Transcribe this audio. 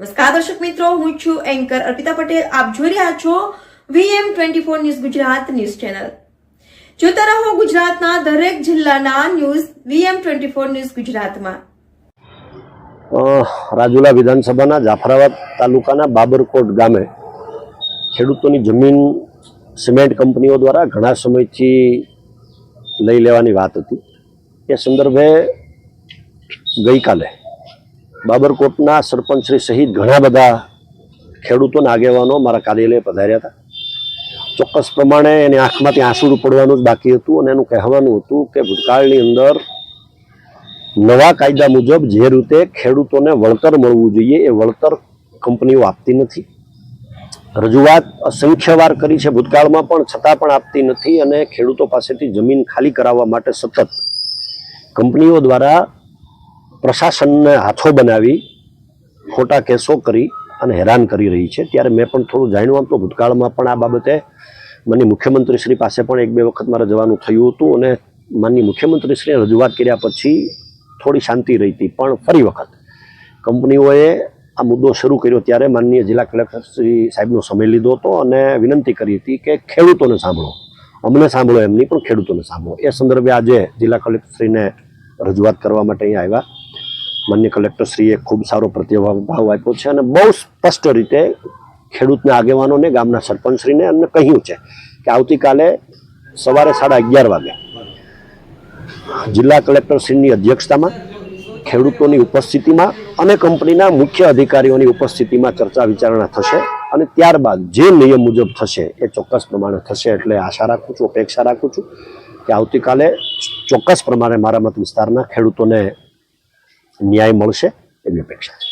નમસ્કાર દર્શક મિત્રો, હું છું એન્કર અર્પિતા પટેલ. આપ જોઈ રહ્યા છો VM twenty four news Gujarat news channel. જોતા રહો ગુજરાતના દરેક જિલ્લાના news VM twenty four news ગુજરાતમાં. રાજુલા વિધાનસભાના જાફરાબાદ તાલુકાના બાબરકોટ ગામે ખેડૂતોની જમીન સિમેન્ટ કંપનીઓ દ્વારા ઘણા સમયથી લઈ લેવાની વાત હતી. એ સંદર્ભે ગઈકાલે બાબરકોટના સરપંચશ્રી સહિત ઘણા બધા ખેડૂતોના આગેવાનો મારા કાર્યાલય પધાર્યા હતા. ચોક્કસ પ્રમાણે એની આંખમાંથી આંસુ પડવાનું જ બાકી હતું અને એનું કહેવાનું હતું કે ભૂતકાળની અંદર નવા કાયદા મુજબ જે રીતે ખેડૂતોને વળતર મળવું જોઈએ એ વળતર કંપનીઓ આપતી નથી. રજૂઆત અસંખ્ય વાર કરી છે ભૂતકાળમાં પણ છતાં પણ આપતી નથી અને ખેડૂતો પાસેથી જમીન ખાલી કરાવવા માટે સતત કંપનીઓ દ્વારા પ્રશાસનને હાથો બનાવી, ખોટા કેસો કરી અને હેરાન કરી રહી છે. ત્યારે મેં પણ થોડું જાણ્યું. આમ તો ભૂતકાળમાં પણ આ બાબતે માનની મુખ્યમંત્રીશ્રી પાસે પણ એક બે વખત મારે જવાનું થયું હતું અને માનની મુખ્યમંત્રીશ્રીને રજૂઆત કર્યા પછી થોડી શાંતિ રહી હતી. પણ ફરી વખત કંપનીઓએ આ મુદ્દો શરૂ કર્યો ત્યારે માનનીય જિલ્લા કલેક્ટર શ્રી સાહેબનો સમય લીધો હતો અને વિનંતી કરી હતી કે ખેડૂતોને સાંભળો. અમને સાંભળો એમની પણ ખેડૂતોને સાંભળો. એ સંદર્ભે આજે જિલ્લા કલેક્ટરશ્રીને રજૂઆત કરવા માટે અહીંયા આવ્યા. માન્ય કલેક્ટરશ્રીએ ખૂબ સારો પ્રતિભાવ આપ્યો છે અને બહુ સ્પષ્ટ રીતે ખેડૂતના આગેવાનોને, ગામના સરપંચશ્રીને અમને કહ્યું છે કે આવતીકાલે સવારે સાડા અગિયાર વાગે જિલ્લા કલેક્ટરશ્રીની અધ્યક્ષતામાં, ખેડૂતોની ઉપસ્થિતિમાં અને કંપનીના મુખ્ય અધિકારીઓની ઉપસ્થિતિમાં ચર્ચા વિચારણા થશે અને ત્યારબાદ જે નિયમ મુજબ થશે એ ચોક્કસ પ્રમાણે થશે એટલે આશા રાખું છું, અપેક્ષા રાખું છું કે આવતીકાલે ચોક્કસ પ્રમાણે મારા મત વિસ્તારના ખેડૂતોને ન્યાય મળશે એવી અપેક્ષા છે.